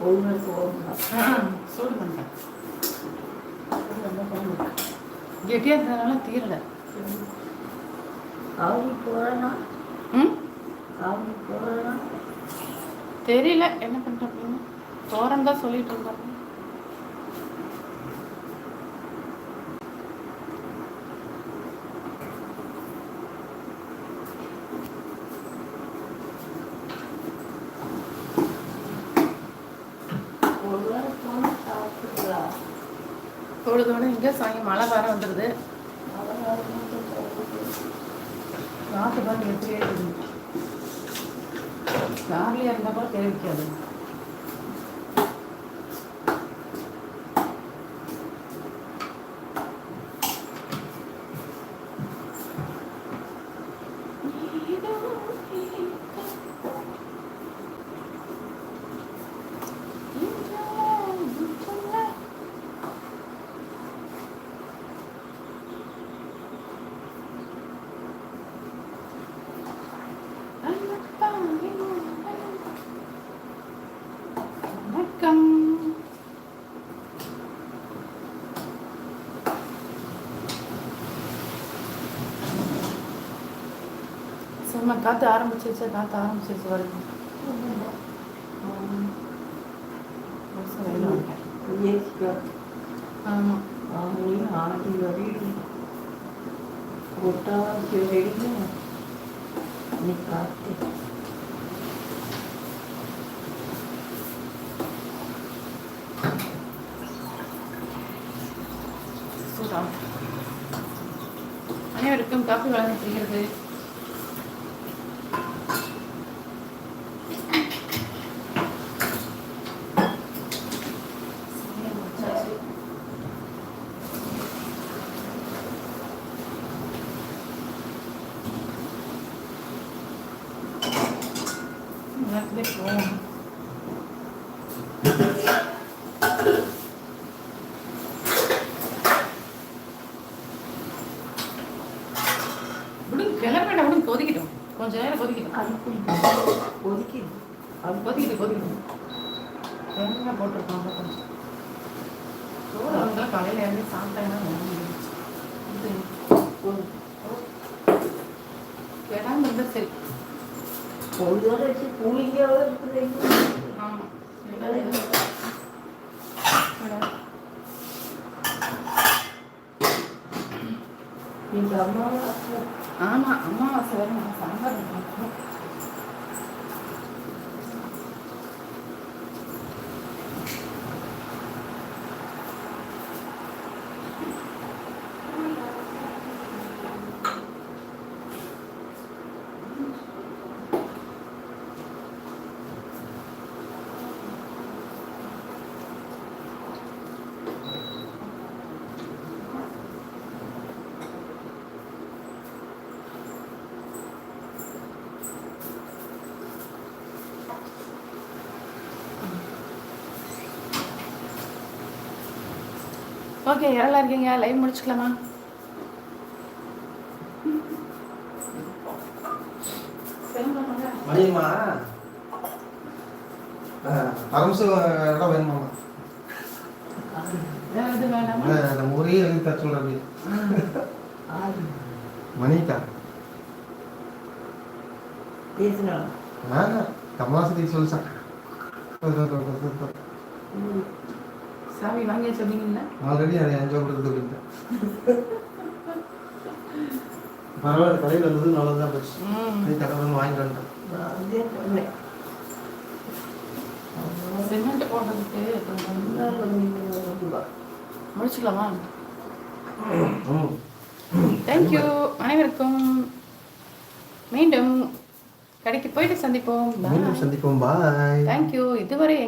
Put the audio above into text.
ஒழுங்காக ஆ சூடு பண்ணுறேன் கெட்டியாக இருந்ததுனால தீரலை. ஆவி போகிறேன்னா ம்? ஆவி போகிறேன்னா தெரியல. என்ன பண்ணுறேன் அப்படின்னு தோரம் தான் சொல்லிட்டு இருந்தாங்க. பொழுதோட இங்கே சாயங்க மழை வர வந்துடுது நாட்டு மட்டும் காற்று பாட்டு எப்படி இருக்குது கார்லியாக இருந்தால் கூட தெரிவிக்காது சும்மா காற்று ஆரம்பிச்சிருச்சு காற்று ஆரம்பிச்சிருச்சு வருது ம். பெருசா ஆமாம் அவங்களையும் ஆடி வரையும் ஒட்டாசி வரையும் நீ அனைவருக்கும் காப்பி வழங்கப்படுகிறது போவோம் விடுங்க கிளம்பிட விடுங்க கொதிக்கிட்டோம் கொஞ்ச நேரம் கொதிக்கிட்டோம் அது ஒதுக்கி அது கொதிக்கிட்டு கொதிக்கிட்டோம் தேங்காய் போட்டிருக்காங்க கொஞ்சம் சோறு அவங்களாம் காலையில் இறங்கி சாப்பிட்டாங்கன்னா. இது இடம் இருந்தால் சரி 오늘은 공인경을 그래. 아, 그래. 이제 안 말았어. 아마 안 말았어. 안 ஓகே யாரெல்லாம் இருக்கீங்க. லைவ் முடிச்சுக்கலாமா? மணியம்மா பரமசு இடம் வேணுமாம்மா? இது வேணாமா நம்ம ஊரே எழுதி தர சொல்கிறேன் ஆறு மணிக்கா? கமலாசதி சொல்லிச்சான். சாமி வாங்கி சொன்னீங்கல்ல? ஆல்ரெடி அதை அஞ்சு கொடுத்து அப்படின்ட்டு பரவாயில்ல கடையில் வந்தது நல்லதுதான் போச்சு. நீ கடவுள் வாங்கிட்டு வந்துட்டேன். சிமெண்ட் போடுறதுக்கு முடிச்சுக்கலாமா? தேங்க்யூ அனைவருக்கும் மீண்டும் கடைக்கு போயிட்டு சந்திப்போம். சந்திப்போம். பாய் தேங்க்யூ இதுவரை